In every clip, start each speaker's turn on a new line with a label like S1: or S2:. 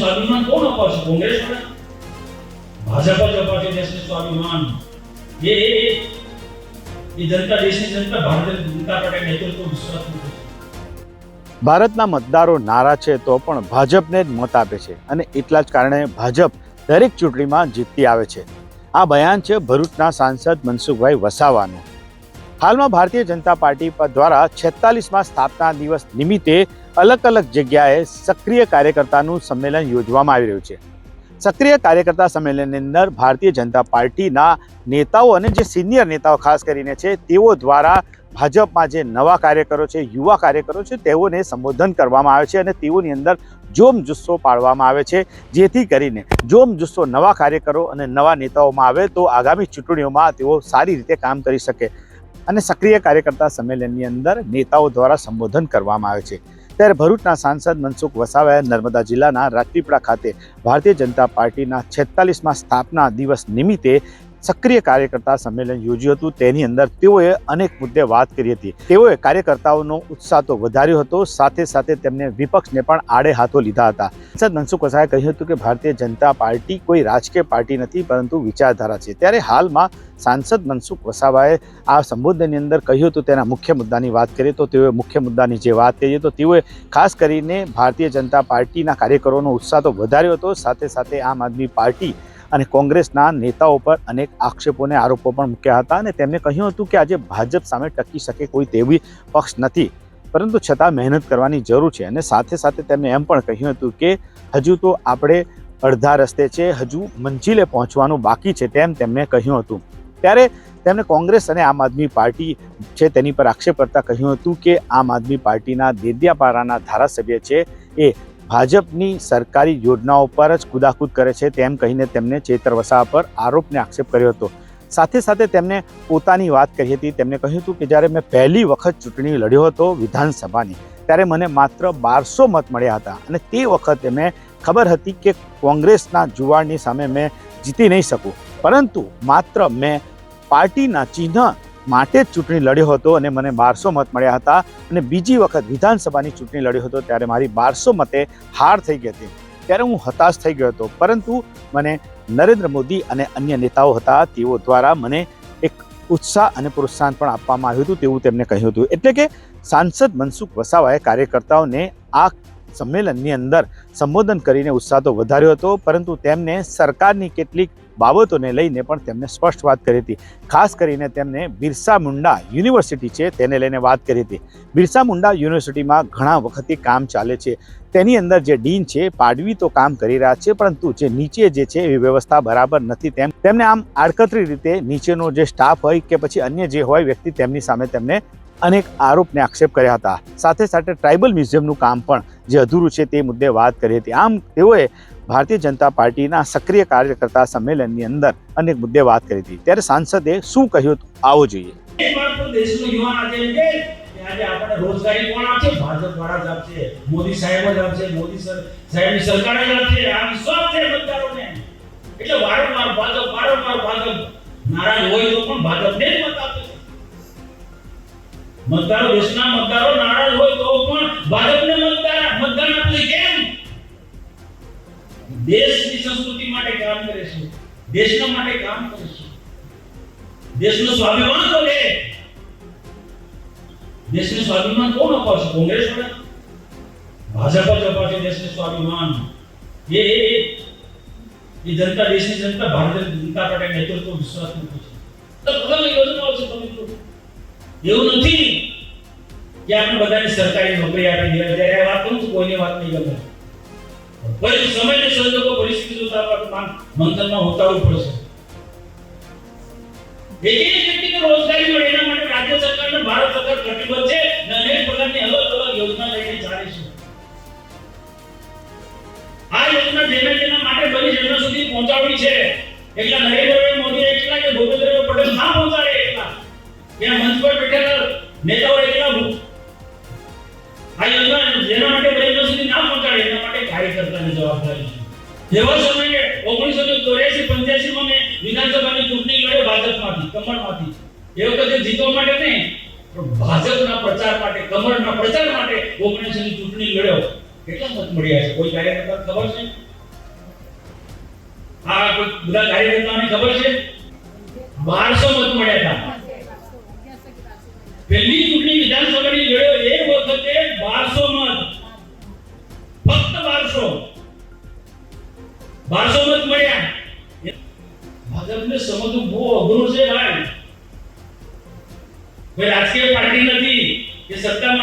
S1: સ્વાભિમાન કોણ અપાવશે? કોંગ્રેસ ભાજપ જ અપાવશે દેશને સ્વાભિમાન. એ એ જનતા, દેશની જનતા, ભારતીય જનતા પાર્ટી નેતૃત્વ વિશ્વાસ
S2: ભારતના મતદારો નારા છે તો પણ ભાજપને જ મત આપે છે અને એટલા જ કારણે ભાજપ દરેક ચૂંટણીમાં જીતતી આવે છે. આ બયાન છે ભરૂચના સાંસદ મનસુખભાઈ વસાવાનું. હાલમાં ભારતીય જનતા પાર્ટી પર દ્વારા છેતાલીસમાં સ્થાપના દિવસ નિમિત્તે અલગ અલગ જગ્યાએ સક્રિય કાર્યકર્તાનું સંમેલન યોજવામાં આવી રહ્યું છે. સક્રિય કાર્યકર્તા સંમેલનની અંદર ભારતીય જનતા પાર્ટીના નેતાઓ અને જે સિનિયર નેતાઓ ખાસ કરીને છે, તેઓ દ્વારા ભાજપમાં જે નવા કાર્યકરો છે, યુવા કાર્યકરો છે, તેઓને સંબોધન કરવામાં આવે છે અને તેઓની અંદર જોમ જુસ્સો પાડવામાં આવે છે. જેથી કરીને જોમ જુસ્સો નવા કાર્યકરો અને નવા નેતાઓમાં આવે તો આગામી ચૂંટણીઓમાં તેઓ સારી રીતે કામ કરી શકે. અને સક્રિય કાર્યકર્તા સંમેલનની અંદર નેતાઓ દ્વારા સંબોધન કરવામાં આવે છે. ત્યારે ભરૂચના સાંસદ મનસુખ વસાવાએ નર્મદા જિલ્લાના રાજપીપળા ખાતે ભારતીય જનતા પાર્ટીના છેતાલીસમાં સ્થાપના દિવસ નિમિત્તે સક્રિય કાર્યકર્તા સંમેલન યોજ્યું હતું. તેની અંદર તેઓએ અનેક મુદ્દે વાત કરી હતી. તેઓએ કાર્યકર્તાઓનો ઉત્સાહ તો વધાર્યો હતો. સાથે સાથે તેમને વિપક્ષને પણ આડે હાથો લીધા હતા. સાંસદ મનસુખ વસાએ કહ્યું હતું કે ભારતીય જનતા પાર્ટી કોઈ રાજકીય પાર્ટી નથી, પરંતુ વિચારધારા છે. ત્યારે હાલમાં સાંસદ મનસુખ વસાવાએ આ સંબોધનની અંદર કહ્યું હતું તેના મુખ્ય મુદ્દાની વાત કરીએ તો તેઓએ મુખ્ય મુદ્દાની જે વાત કરીએ તો તેઓએ ખાસ કરીને ભારતીય જનતા પાર્ટીના કાર્યકરોનો ઉત્સાહ તો વધાર્યો હતો. સાથે સાથે આમ આદમી પાર્ટી અને કોંગ્રેસના નેતાઓ પર અનેક આક્ષેપોને આરોપો પણ મૂક્યા હતા અને તેમણે કહ્યું હતું કે આજે ભાજપ સામે ટકી શકે કોઈ તેવી પક્ષ નથી. પરંતુ છતાં મહેનત કરવાની જરૂર છે અને સાથે સાથે તેમણે એમ પણ કહ્યું હતું કે હજુ તો આપણે અડધા રસ્તે છે, હજુ મંજિલે પહોંચવાનું બાકી છે તેમ તેમણે કહ્યું હતું. ત્યારે તેમણે કોંગ્રેસ અને આમ આદમી પાર્ટી છે તેની પર આક્ષેપ કરતા કહ્યું હતું કે આમ આદમી પાર્ટીના દેદિયાપારાના ધારાસભ્ય છે એ ભાજપની સરકારી યોજનાઓ પર જ કુદાકૂદ કરે છે તેમ કહીને તેમને ચેતર વસાવા પર આરોપને આક્ષેપ કર્યો હતો. સાથે સાથે તેમણે પોતાની વાત કરી હતી. તેમણે કહ્યું હતું કે જ્યારે મેં પહેલી વખત ચૂંટણી લડ્યો હતો વિધાનસભાની, ત્યારે મને માત્ર બારસો મત મળ્યા હતા અને તે વખતે મેં ખબર હતી કે કોંગ્રેસના જુવાળની સામે મેં જીતી નહીં શકું. પરંતુ માત્ર મેં પાર્ટીના ચિહ્ન માટે જ ચૂંટણી લડ્યો હતો અને મને બારસો મત મળ્યા હતા અને બીજી વખત વિધાનસભાની ચૂંટણી લડ્યો હતો ત્યારે મારી બારસો મતે હાર થઈ ગઈ હતી. ત્યારે હું હતાશ થઈ ગયો હતો. પરંતુ મને નરેન્દ્ર મોદી અને અન્ય નેતાઓ હતા તેઓ દ્વારા મને એક ઉત્સાહ અને પ્રોત્સાહન પણ આપવામાં આવ્યું હતું તેવું તેમણે કહ્યું હતું. એટલે કે સાંસદ મનસુખ વસાવાએ કાર્યકર્તાઓને આ સંમેલનની અંદર સંબોધન કરીને ઉત્સાહ તો વધાર્યો હતો, પરંતુ તેમને સરકારની કેટલીક બાબતોને લઈને પણ તેમને સ્પષ્ટ વાત કરી હતી. ખાસ કરીને તેમને બિરસા મુંડા યુનિવર્સિટી છે તેને લઈને વાત કરી હતી. બિરસા મુંડા યુનિવર્સિટીમાં ઘણા વખતથી કામ ચાલે છે. તેની અંદર જે ડીન છે, પાડવી તો કામ કરી રહ્યા છે, પરંતુ જે નીચે જે છે એ વ્યવસ્થા બરાબર નથી તેમ. તેમને આમ આડકતરી રીતે નીચેનો જે સ્ટાફ હોય કે પછી અન્ય જે હોય વ્યક્તિ તેમની સામે તેમને અનેક આરોપને આક્ષેપ કર્યા હતા. સાથે સાથે ટ્રાઇબલ મ્યુઝિયમનું કામ પણ જે અધૂરું છે તે મુદ્દે વાત કરી હતી. આમ તેઓએ ભારતીય જનતા પાર્ટીના સક્રિય કાર્યકર્તા સંમેલનની અંદર અનેક મુદ્દે વાત કરી હતી. ત્યારે સાંસદે શું કહ્યું? આવો જોઈએ.
S1: મતદારો, દેશના મતદારો નારાજ હોય તો પણ કામ કરે છે દેશના માટે કામ કરે છે દેશનું સ્વાભિમાન તો લે. દેશનું સ્વાભિમાન કોણ અપાવશે? કોંગ્રેસ વાળા ભાજપ જ અપાવશે દેશનું સ્વાભિમાન. એ એ, એ- એ જનતા, દેશની જનતા, ભારતીય જનતા પાર્ટી નેતૃત્વ વિશ્વાસ મૂકે છે. તો ઘણા યોજનાઓ છે તમે જુઓ. એવું નથી કે આપણે બધાને સરકારી નોકરી આપી દે જ્યારે આ વાત કરું છું, કોઈની વાત નહીં ગમે. પછી સમયને સંજોગો પરિસ્થિતિ જોતા આપણે મંથનમાં ઉતારવું પડશે. એક આ યોજના જેના જેના માટે બની છે સુધી પહોંચાડવી છે. એકલા નરેન્દ્ર મોદી એકલા કે ભૂપેન્દ્રભાઈ પટેલ ના પહોંચાડે એકલા ત્યાં મંચ નેતાઓ એકલા આ યોજના જેના માટે સુધી ના પહોંચાડે એના માટે કાર્યકર્તાની જવાબદારી એવા સમયે ઓગણીસો ચોર્યાસી, પંચ્યાસી માં મેં વિધાનસભાની ચૂંટણી લડ્યો ભાજપમાંથી, કમળમાંથી. એ વખતે જીતવા માટે નહીં, પણ ભાજપના પ્રચાર માટે, કમળના પ્રચાર માટે ઓગણીસો ની ચૂંટણી લડ્યો. કેટલા મત મળ્યા છે? કોઈ કાર્યકર્તા ખબર છે? આ બધા કાર્યકર્તાની ખબર છે? બારસો મત મળ્યા હતા. પહેલી ચૂંટણી વિધાનસભાની લડ્યો એ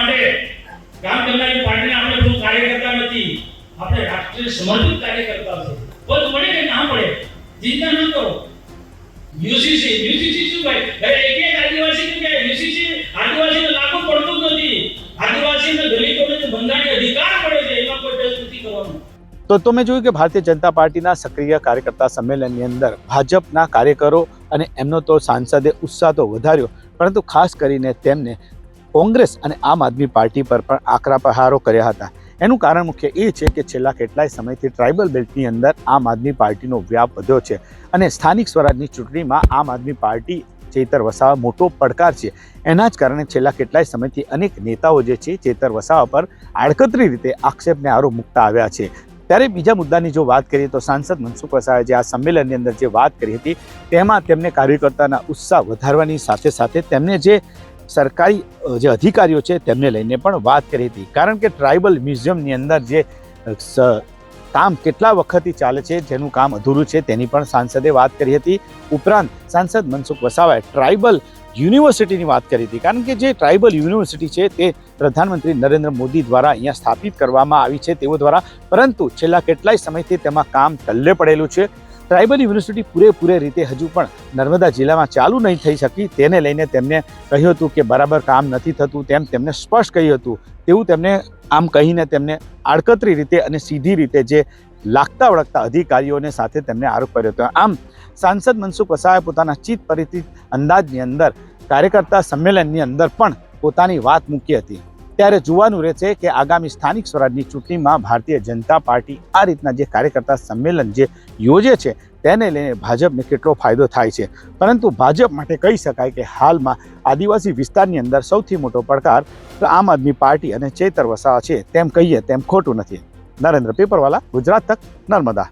S1: માટે કામ કરનારી પાર્ટીને આપણે કોઈ કાર્યકર્તા નથી. આપણે રાષ્ટ્રીય સમર્પિત કાર્યકર્તા છે. પદ મળે કે ના મળે, ચિંતા ન કરો. યુસીસી યુસીસી શું ભાઈ? ભાઈ, એક એક આદિવાસી કે યુસીસી આદિવાસીને લાગુ પડતું નથી. આદિવાસીને દલિતોને જે બંધારણીય અધિકાર મળે છે, એમાં કોઈ ટેસ્ટ નથી કરવાનો.
S2: તો તમે જોયું કે ભારતીય જનતા પાર્ટીના સક્રિય કાર્યકર્તા સંમેલનની અંદર ભાજપના કાર્યકરો અને એમનો તો સાંસદે ઉત્સાહ તો વધાર્યો, પરંતુ ખાસ કરીને તેમને કોંગ્રેસ અને આમ આદમી પાર્ટી પર પણ આકરા પ્રહારો કર્યા હતા. એનું કારણ મુખ્ય એ છે કે છેલ્લા કેટલાય સમયથી ટ્રાઇબલ બેલ્ટની અંદર આમ આદમી પાર્ટીનો વ્યાપ વધ્યો છે અને સ્થાનિક સ્વરાજની ચૂંટણીમાં આમ આદમી પાર્ટી ચેતર વસાવા મોટો પડકાર છે. એના જ કારણે છેલ્લા કેટલાય સમયથી અનેક નેતાઓ જે છે ચેતર વસાવા પર આડકતરી રીતે આક્ષેપને આરોપ મૂકતા આવ્યા છે. ત્યારે બીજા મુદ્દાની જો વાત કરીએ તો સાંસદ મનસુખ વસાવાએ જે આ સંમેલનની અંદર જે વાત કરી હતી તેમાં તેમને કાર્યકર્તાના ઉત્સાહ વધારવાની સાથે સાથે તેમને જે સરકારી જે અધિકારીઓ છે તેમને લઈને પણ વાત કરી હતી. કારણ કે ટ્રાઇબલ મ્યુઝિયમની અંદર જે કામ કેટલા વખતથી ચાલે છે, જેનું કામ અધૂરું છે તેની પણ સાંસદે વાત કરી હતી. ઉપરાંત સાંસદ મનસુખ વસાવાએ ટ્રાઇબલ યુનિવર્સિટીની વાત કરી હતી. કારણ કે જે ટ્રાઇબલ યુનિવર્સિટી છે તે પ્રધાનમંત્રી નરેન્દ્ર મોદી દ્વારા અહીંયા સ્થાપિત કરવામાં આવી છે તેઓ દ્વારા. પરંતુ છેલ્લા કેટલાય સમયથી તેમાં કામ ટલ્લે પડેલું છે. ટ્રાઇબલ યુનિવર્સિટી પૂરેપૂરે રીતે હજુ પણ નર્મદા જિલ્લામાં ચાલુ નહીં થઈ શકી. તેને લઈને તેમને કહ્યું હતું કે બરાબર કામ નથી થતું તેમ તેમને સ્પષ્ટ કહ્યું હતું. તેવું તેમને આમ કહીને તેમને આડકતરી રીતે અને સીધી રીતે જે લાગતા વળગતા અધિકારીઓને સાથે તેમને આરોપ કર્યો હતો. આમ સાંસદ મનસુખ વસાવાએ પોતાના ચિત્ત પરિચિત અંદાજની અંદર કાર્યકર્તા સંમેલનની અંદર પણ પોતાની વાત મૂકી હતી. ત્યારે જોવાનું રહે છે કે આગામી સ્થાનિક સ્વરાજની ચૂંટણીમાં ભારતીય જનતા પાર્ટી આ રીતના જે કાર્યકર્તા સંમેલન જે યોજે છે, તેને લઈને ભાજપને કેટલો ફાયદો થાય છે. પરંતુ ભાજપ માટે કહી શકાય કે હાલમાં આદિવાસી વિસ્તારની અંદર સૌથી મોટો પડકાર આમ આદમી પાર્ટી અને ચેતર વસાવા છે. તેમ કહીએ તેમ ખોટું નથી. નરેન્દ્ર પેપરવાલા, ગુજરાત તક નર્મદા.